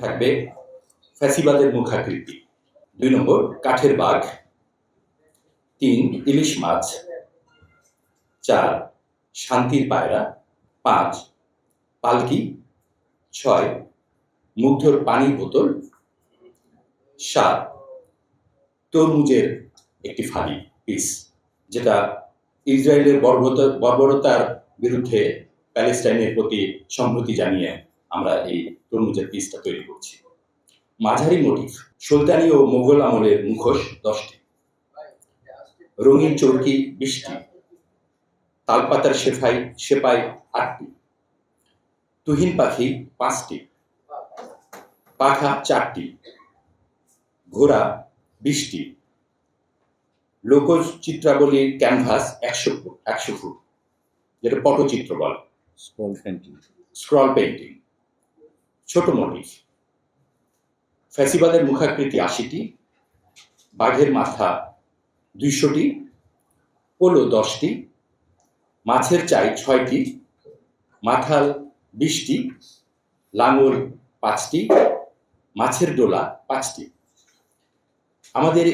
থাকবে ফ্যাসিবাদের মুখাকৃতি। দুই নম্বর, কাঠের বাঘ। তিন, ইলিশ মাছ। চার, শান্তির পায়রা। পাঁচ, পালকি। ছয়, মুগ্ধর পানি বোতল। সাত, তরমুজের একটি ফালি পিস যেটা ইসরায়েলের বর্বরতা, বর্বরতার বিরুদ্ধে প্যালেস্টাইনের প্রতি সম্মতি জানিয়ে আমরা এই তরমুজের পিসটা তৈরি করছি। মাঝারি মোটিভ সুলতানি ও মোগল আমলের মুখোশ দশটি। রঙিন চৌকি বিশটি। তালপাতার সেফাই সেপাই আটটি। তুহিন পাখি পাঁচটি। পাখা চারটি। ঘোড়া বিশটি। লোকজ চিত্রাবলীর ক্যানভাস একশো ফুট একশো ফুট যেটা পটচিত্র বলে। স্মল পেন্টিং স্ক্রল পেন্টিং ছোট মোটিভ ফ্যাসিবাদের মুখাকৃতি আশিটি বাঘের মাথা দুইশোটি পোলো দশটি মাছের চাই ছয়টি মাথাল বিশটি লাঙল পাঁচটি মাছের ডোলা পাঁচটি। আমাদের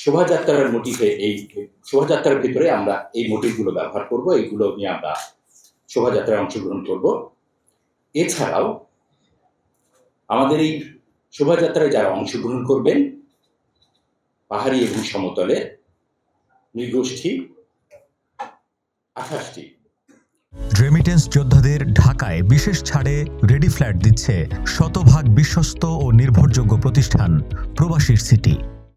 শোভাযাত্রার মোটিভে এই শোভাযাত্রার ভিতরে আমরা এই মোটিভগুলো ব্যবহার করব, এইগুলো নিয়ে আমরা শোভাযাত্রায় অংশগ্রহণ করব। এছাড়াও আমাদের এই শোভাযাত্রায় যারা অংশগ্রহণ করবেন, পাহাড়ি এবং সমতলে নৃগোষ্ঠী আঠাশটি। রেমিটেন্স যোদ্ধাদের ঢাকায় বিশেষ ছাড়ে রেডি ফ্ল্যাট দিচ্ছে শতভাগ বিশ্বস্ত ও নির্ভরযোগ্য প্রতিষ্ঠান প্রবাসীর সিটি